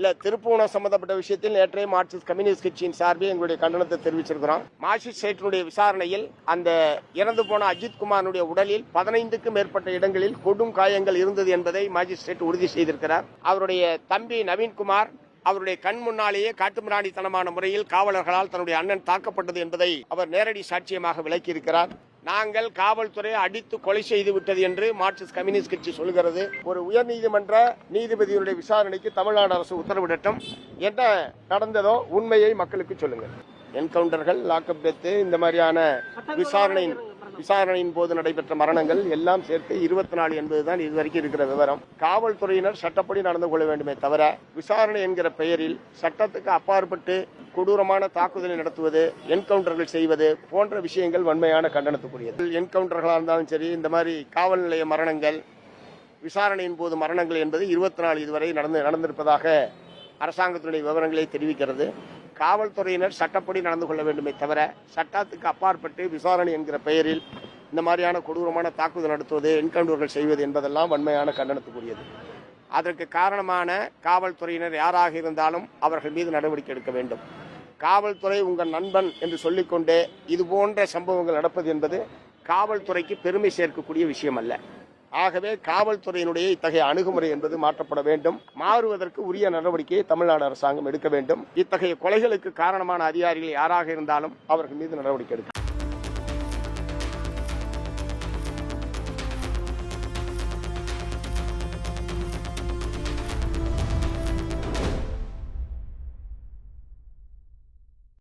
இல்லை திருப்பூணம் சம்பந்தப்பட்ட விஷயத்தில் நேற்றைய மார்க்சிஸ்ட் கம்யூனிஸ்ட் கட்சியின் சார்பில் எங்களுடைய கண்டனத்தை தெரிவிச்சிருக்கிறோம். மாஜிஸ்ட்ரேட்டினுடைய விசாரணையில் அந்த இறந்து போன அஜித் குமாரனுடைய உடலில் பதினைந்துக்கும் மேற்பட்ட இடங்களில் கொடும் காயங்கள் இருந்தது என்பதை மாஜிஸ்ட்ரேட் உறுதி செய்திருக்கிறார். அவருடைய தம்பி நவீன்குமார் அவருடைய கண் முன்னாலேயே காட்டுமிராணித்தனமான முறையில் காவலர்களால் தன்னுடைய அண்ணன் தாக்கப்பட்டது என்பதை அவர் நேரடி சாட்சியமாக விளக்கியிருக்கிறார். நாங்கள் காவல்துறையை அடித்து கொலை செய்து விட்டது என்று மார்க்சிஸ்ட் கம்யூனிஸ்ட் கட்சி சொல்கிறது ஒரு உயர்நீதிமன்ற நீதிபதியுடைய விசாரணைக்கு தமிழ்நாடு அரசு உத்தரவிடட்டும் என்ன நடந்ததோ உண்மையை மக்களுக்கு சொல்லுங்கள். என்கவுண்டர்கள் லாக்அப் டெத்து இந்த மாதிரியான விசாரணையின் விசாரணையின் போது நடைபெற்ற மரணங்கள் எல்லாம் சேர்த்து இருபத்தி நாலு என்பதுதான் இதுவரைக்கும் இருக்கிற விவரம். காவல்துறையினர் சட்டப்படி நடந்து கொள்ள வேண்டுமே தவிர விசாரணை என்கிற பெயரில் சட்டத்துக்கு அப்பாற்பட்டு கொடூரமான தாக்குதலை நடத்துவது என்கவுண்டர்கள் செய்வது போன்ற விஷயங்கள் வன்மையான கண்டனத்துக்குரியது. என்கவுண்டர்களாக இருந்தாலும் சரி இந்த மாதிரி காவல் நிலைய மரணங்கள் விசாரணையின் போது மரணங்கள் என்பது இருபத்தி நாலு இதுவரை நடந்து நடந்திருப்பதாக அரசாங்கத்தினுடைய விவரங்களை தெரிவிக்கிறது. காவல்துறையினர் சட்டப்படி நடந்து கொள்ள வேண்டுமே தவிர சட்டத்துக்கு அப்பாற்பட்டு விசாரணை என்கிற பெயரில் இந்த மாதிரியான கொடூரமான தாக்குதல் நடத்துவது என்கவுண்டர்கள் செய்வது என்பதெல்லாம் வன்மையான கண்டனத்துக்குரியது. அதற்கு காரணமான காவல்துறையினர் யாராக இருந்தாலும் அவர்கள் மீது நடவடிக்கை எடுக்க வேண்டும். காவல்துறை உங்கள் நண்பன் என்று சொல்லிக்கொண்டே இது போன்ற சம்பவங்கள் நடப்பது என்பது காவல்துறைக்கு பெருமை சேர்க்கக்கூடிய விஷயம் அல்ல ஆகவே காவல்துறையினுடைய இத்தகைய அணுகுமுறை என்பது மாற்றப்பட வேண்டும். மாறுவதற்கு உரிய நடவடிக்கையை தமிழ்நாடு அரசாங்கம் எடுக்க வேண்டும். இத்தகைய கொலைகளுக்கு காரணமான அதிகாரிகள் யாராக இருந்தாலும் அவர்கள் மீது நடவடிக்கை எடுக்க